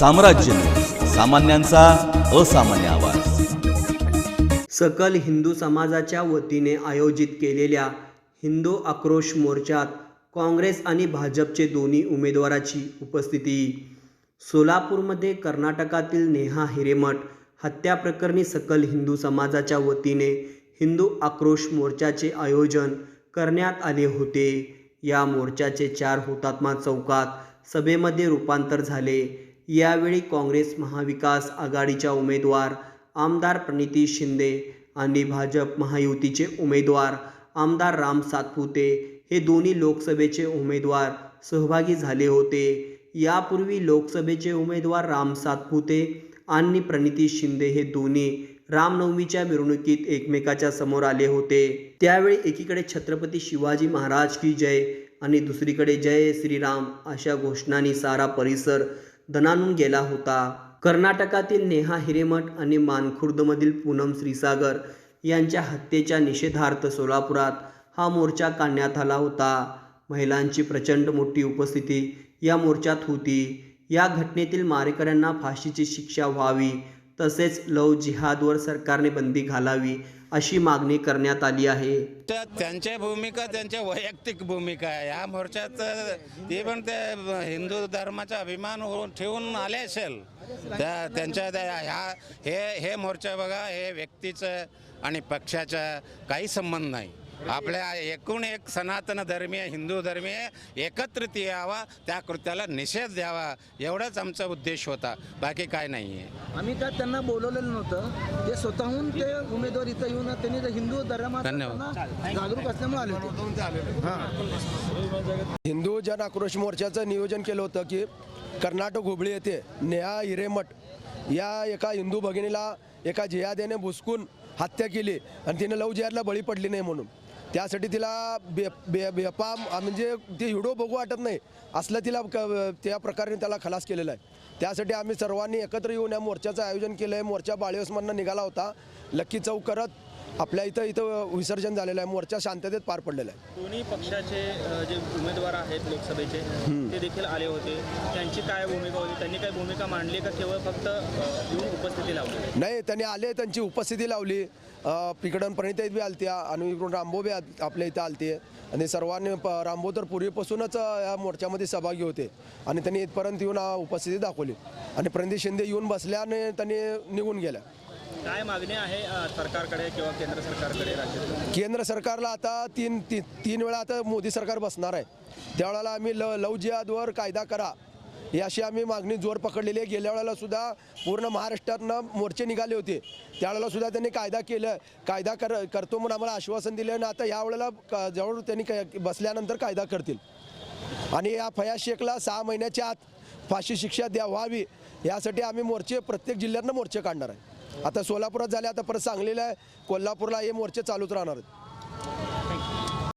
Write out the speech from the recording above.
साम्राज्य. सामान्यांचा असामान्य आवाज. सकल हिंदू समाजाच्या वतीने आयोजित केलेल्या हिंदू आक्रोश मोर्चात काँग्रेस आणि भाजपचे दोन्ही उमेदवाराची उपस्थिती. सोलापूरमध्ये कर्नाटकातील नेहा हिरेमठ हत्या प्रकरणी सकल हिंदू समाजाच्या वतीने हिंदू आक्रोश मोर्चाचे आयोजन करण्यात आले होते. या मोर्चाचे चार हुतात्मा चौकात सभेमध्ये रूपांतर झाले. यावेळी काँग्रेस महाविकास आघाडीच्या उमेदवार आमदार प्रणिती शिंदे आणि भाजप महायुतीचे उमेदवार आमदार राम सातपुते हे दोन्ही लोकसभेचे उमेदवार सहभागी झाले होते. यापूर्वी लोकसभेचे उमेदवार राम सातपुते आणि प्रणिती शिंदे हे दोन्ही रामनवमीच्या मिरवणुकीत एकमेकाच्या समोर आले होते. त्यावेळी एकीकडे छत्रपती शिवाजी महाराज की जय आणि दुसरीकडे जय श्रीराम अशा घोषणांनी सारा परिसर दणानून गेला होता. कर्नाटकातील नेहा हिरेमठ आणि मानखुर्दमधील पूनम श्रीसागर यांच्या हत्येच्या निषेधार्थ सोलापुरात हा मोर्चा काढण्यात आला होता. महिलांची प्रचंड मोठी उपस्थिती या मोर्चात होती. या घटनेतील मारेकऱ्यांना फाशीची शिक्षा व्हावी तसेच लव जिहादवर सरकारने बंदी घालावी अशी मागणी करण्यात आली आहे. त्या त्यांच्या भूमिका त्यांच्या वैयक्तिक भूमिका आहे. या मोर्चात ते पण ते हिंदू धर्माचा अभिमान होऊन ठेवून आले असेल. त्या त्यांच्या ह्या हे हे मोर्चा बघा हे व्यक्तीचं आणि पक्षाचा काही संबंध नाही. आपल्या एकूण एक सनातन धर्मीय हिंदू धर्मीय एकत्रित यावा त्या कृत्याला निषेध द्यावा एवढाच आमचा उद्देश होता. बाकी काय नाही आहे आम्ही काय त्यांना बोलवलेलं नव्हतं. ते स्वतःहून ते उमेदवार इथं येऊन त्यांनी ते हिंदू धर्मात जागरूक असल्यामुळे आले हिंदू जन आक्रोश मोर्चाचं नियोजन केलं होतं की कर्नाटक हुबळी येथे नेहा हिरेमठ या एका हिंदू भगिनीला एका जिहाद्याने भुसकून हत्या केली आणि तिने लव जिहादला बळी पडली नाही म्हणून. त्यासाठी तिला बे बे बेपा म्हणजे ते हिडो बघू वाटत नाही. असलं तिला क त्या प्रकारे त्याला खलास केलेला आहे. त्यासाठी आम्ही सर्वांनी एकत्र येऊन या मोर्चाचं आयोजन केलं आहे मोर्चा बाळेवसमधनं निघाला होता. लक्की चौक करत आपल्या इथं इथं विसर्जन झालेलं आहे मोर्चा शांततेत पार पडलेला आहे. दोन्ही पक्षाचे जे उमेदवार आहेत लोकसभेचे ते देखील आले होते. त्यांची काय भूमिका होती? त्यांनी काय भूमिका मांडली का केवळ फक्त येऊन उपस्थिती लावली? नाही त्यांनी आले त्यांची उपस्थिती लावली. अ, इकडून प्रणिता बी आलत्या आणि इकडून रामबो बी आपल्या इथं आलते. आणि सर्वांनी प रामबो तर पूर्वीपासूनच या मोर्चामध्ये सहभागी होते. आणि त्यांनी इथपर्यंत येऊन उपस्थिती दाखवली. आणि प्रणिती शिंदे येऊन बसल्या आणि त्यांनी निघून गेल्या. काय मागणी आहे सरकारकडे किंवा केंद्र सरकारकडे राज्यात केंद्र सरकारला आता तीन ती, तीन वेळा आता मोदी सरकार बसणार आहे. त्यावेळेला आम्ही ल लव जिहादवर कायदा करा ही अशी आम्ही मागणी जोर पकडलेली आहे. गेल्या वेळेला सुद्धा पूर्ण महाराष्ट्रातनं मोर्चे निघाले होते. त्यावेळेला सुद्धा त्यांनी कायदा केलं कायदा कर करतो म्हणून आम्हाला आश्वासन दिलं आणि आता यावेळेला क- जवळ त्यांनी बसल्यानंतर कायदा करतील. आणि या फयाज शेखला सहा महिन्याच्या आत फाशी शिक्षा द्या व्हावी यासाठी आम्ही मोर्चे प्रत्येक जिल्ह्यातनं मोर्चे काढणार आहे. आता सोलापुरात झाले आता परत सांगलीला आहे. कोल्हापूरला हे मोर्चे चालूच राहणार आहेत.